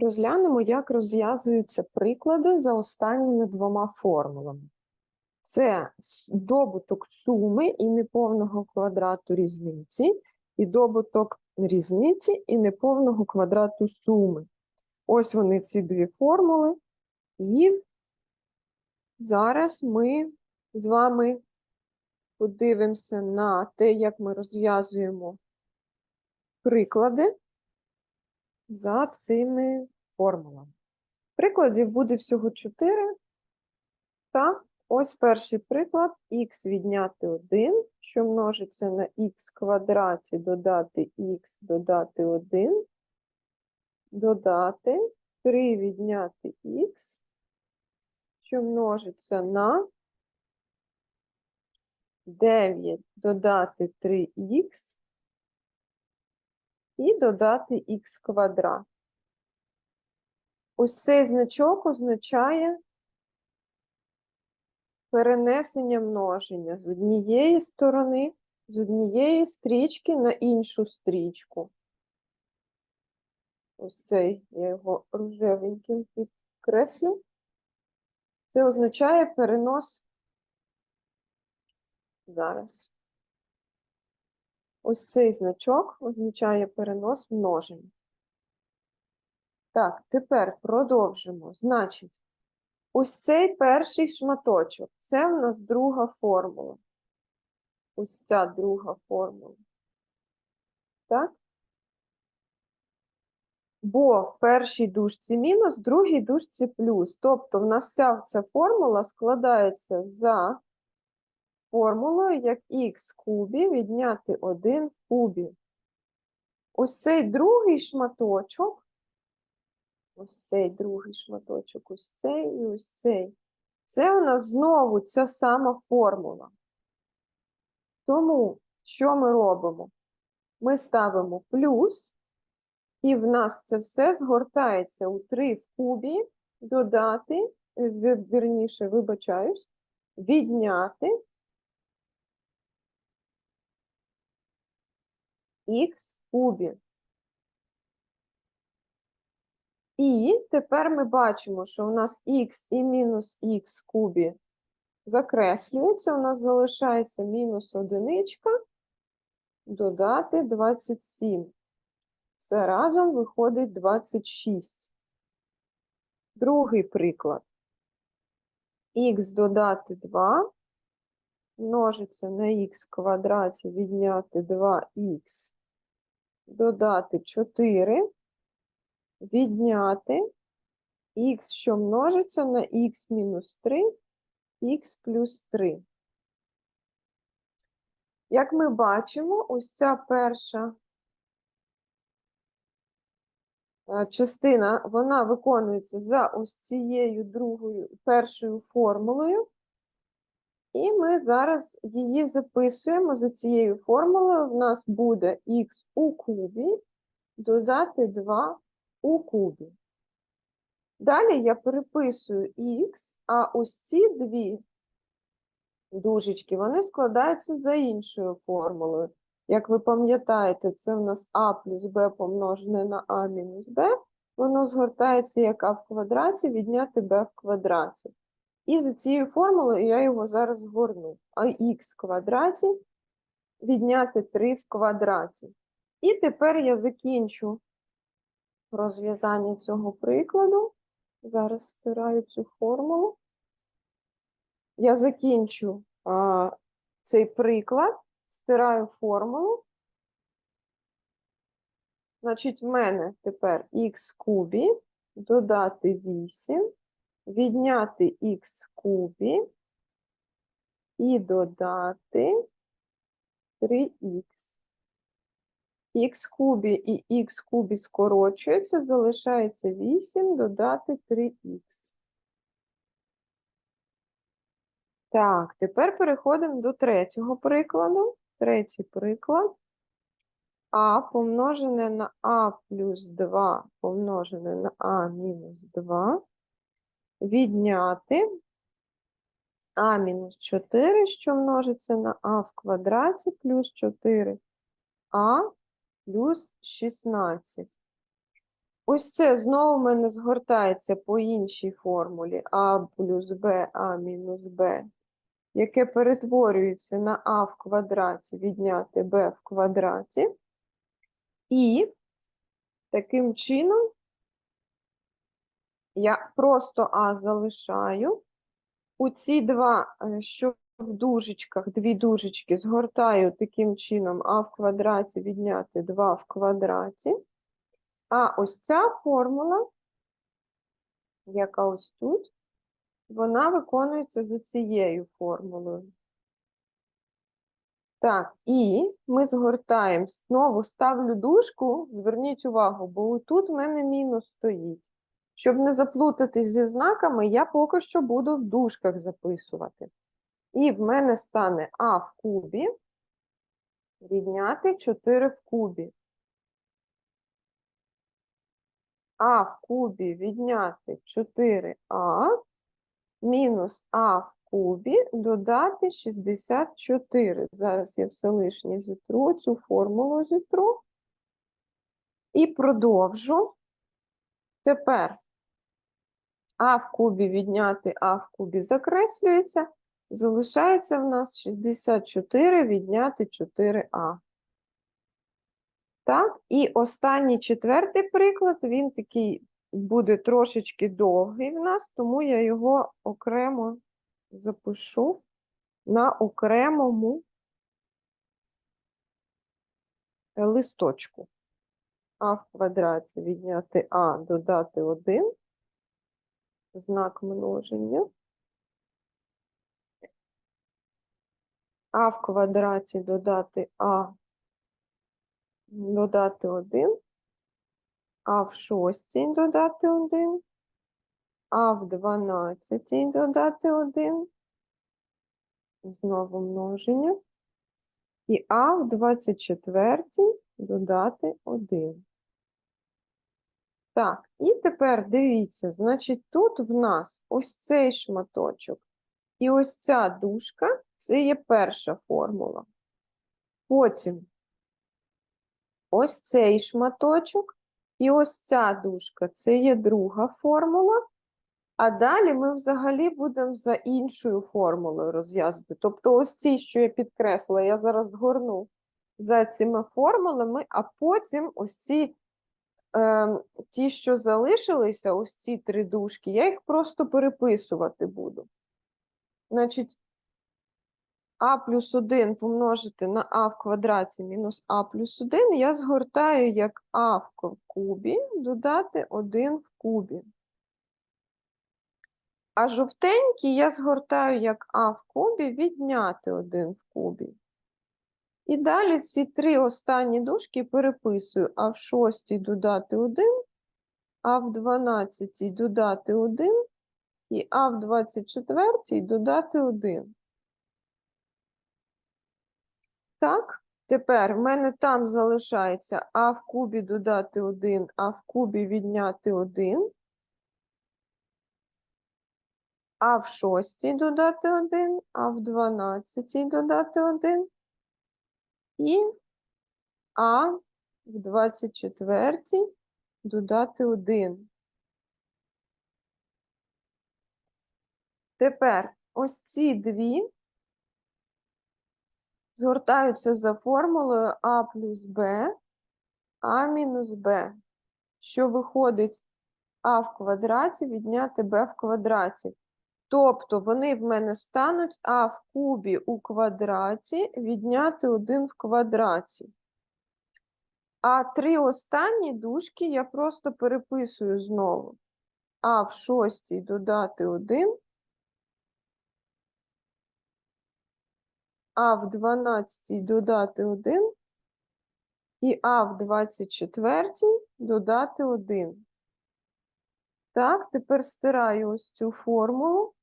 Розглянемо, як розв'язуються приклади за останніми двома формулами. Це добуток суми і неповного квадрату різниці, і добуток різниці і неповного квадрату суми. Ось вони, ці дві формули. І зараз ми з вами подивимося на те, як ми розв'язуємо приклади за цими формулами. Прикладів буде всього 4. Так, ось перший приклад. х відняти 1, що множиться на х квадраті, додати х, додати 1, додати 3 відняти х, що множиться на 9 додати 3х і додати х квадрат. Ось цей значок означає перенесення множення з однієї сторони, з однієї стрічки на іншу стрічку. Ось цей я його рожевеньким підкреслю. Це означає перенос зараз. Ось цей значок означає перенос множення. Так, тепер продовжимо. Значить, ось цей перший шматочок це в нас друга формула. Ось ця друга формула. Так? Бо в першій дужці мінус, в другій дужці плюс. Тобто в нас вся ця формула складається за формулою як х кубі відняти 1 в кубі. Ось цей другий шматочок, ось цей другий шматочок, ось цей і ось цей. Це у нас знову ця сама формула. Тому що ми робимо? Ми ставимо плюс, і в нас це все згортається у 3 в кубі, додати, вірніше, вибачаюсь, відняти х в кубі. І тепер ми бачимо, що у нас х і мінус х кубі закреслюються, у нас залишається мінус одиничка, додати 27. Все разом виходить 26. Другий приклад. х додати 2 множиться на х квадраті відняти 2х, додати 4, відняти х, що множиться на х мінус 3, х плюс 3. Як ми бачимо, ось ця перша е, частина, вона виконується за ось цією другою першою формулою. І ми зараз її записуємо за цією формулою. В нас буде х у кубі додати 2 у кубі. Далі я переписую х, а ось ці дві дужечки, вони складаються за іншою формулою. Як ви пам'ятаєте, це в нас а плюс b помножене на а мінус b, воно згортається як а в квадраті відняти b в квадраті. І за цією формулою я його зараз згорну. А х квадраті відняти 3 в квадраті. І тепер я закінчу розв'язання цього прикладу. Зараз стираю цю формулу. Я закінчу а, цей приклад, стираю формулу. Значить, в мене тепер х кубі додати 8 відняти х кубі і додати 3х. х кубі і х кубі скорочуються, залишається 8 додати 3х. Так, тепер переходимо до третього прикладу. Третій приклад. А помножене на а плюс 2 помножене на а мінус 2 відняти а мінус 4, що множиться на а в квадраті, плюс 4а плюс 16. ось це знову в мене згортається по іншій формулі а плюс b, а мінус b, яке перетворюється на а в квадраті відняти b в квадраті. І таким чином я просто а залишаю. У ці два, е, що в дужечках, дві дужечки згортаю таким чином а в квадраті відняти 2 в квадраті. А ось ця формула, яка ось тут, вона виконується за цією формулою. Так, і ми згортаємо. Знову ставлю дужку, зверніть увагу, бо тут в мене мінус стоїть. Щоб не заплутатись зі знаками, я поки що буду в дужках записувати. І в мене стане А в кубі відняти 4 в кубі. А в кубі відняти 4а мінус А в кубі додати 64. Зараз я все лишнє зітру, цю формулу зітру. І продовжу. Тепер А в кубі відняти А в кубі закреслюється. Залишається в нас 64 відняти 4а. Так, і останній четвертий приклад, він такий буде трошечки довгий в нас, тому я його окремо запишу на окремому листочку. А в квадраті відняти А, додати 1, знак множення. А в квадраті додати А, додати 1, А в шостій додати 1, А в дванадцятій додати 1, знову множення, і А в 24 додати 1. Так, і тепер дивіться, значить, тут в нас ось цей шматочок і ось ця дужка це є перша формула. Потім ось цей шматочок і ось ця дужка це є друга формула. А далі ми взагалі будемо за іншою формулою розв'язувати. Тобто, ось ці, що я підкреслила, я зараз згорну за цими формулами, а потім ось ці, е, ті, що залишилися, ось ці три дужки, я їх просто переписувати буду. Значить, а плюс 1 помножити на а в квадраті мінус а плюс 1 я згортаю як а в кубі додати 1 в кубі. А жовтенький я згортаю як а в кубі відняти 1 в кубі. І далі ці три останні дужки переписую. А в шостій додати 1, а в 12 додати 1 і а в 24 додати 1. Так, тепер в мене там залишається а в кубі додати 1, а в кубі відняти 1, а в шостій додати 1, а в 12 додати 1 і а в 24 додати 1. Тепер ось ці дві згортаються за формулою а плюс b, а мінус b, що виходить а в квадраті відняти b в квадраті. Тобто вони в мене стануть а в кубі у квадраті відняти 1 в квадраті. А три останні дужки я просто переписую знову. А в шостій додати 1, а в 12 додати 1 і а в 24 додати 1. Так, тепер стираю ось цю формулу.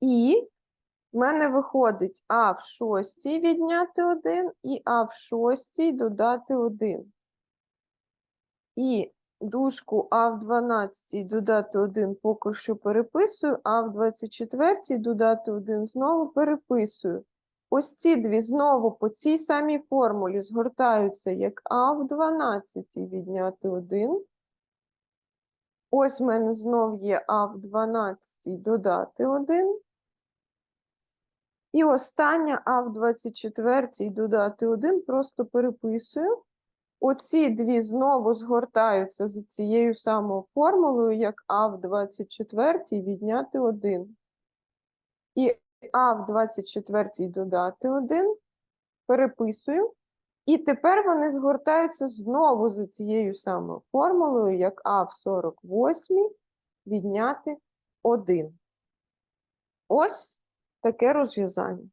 І в мене виходить а в 6 відняти 1 і а в 6 додати 1. І дужку а в 12 додати 1 поки що переписую, а в 24 додати 1 знову переписую. Ось ці дві знову по цій самій формулі згортаються як А в 12 відняти 1. Ось в мене знов є А в 12 додати 1. І остання А в 24 додати 1 просто переписую. Оці дві знову згортаються за цією самою формулою, як А в 24 відняти 1. І А в 24 додати 1. Переписую. І тепер вони згортаються знову за цією самою формулою, як А в 48 відняти 1. Ось таке розв'язання.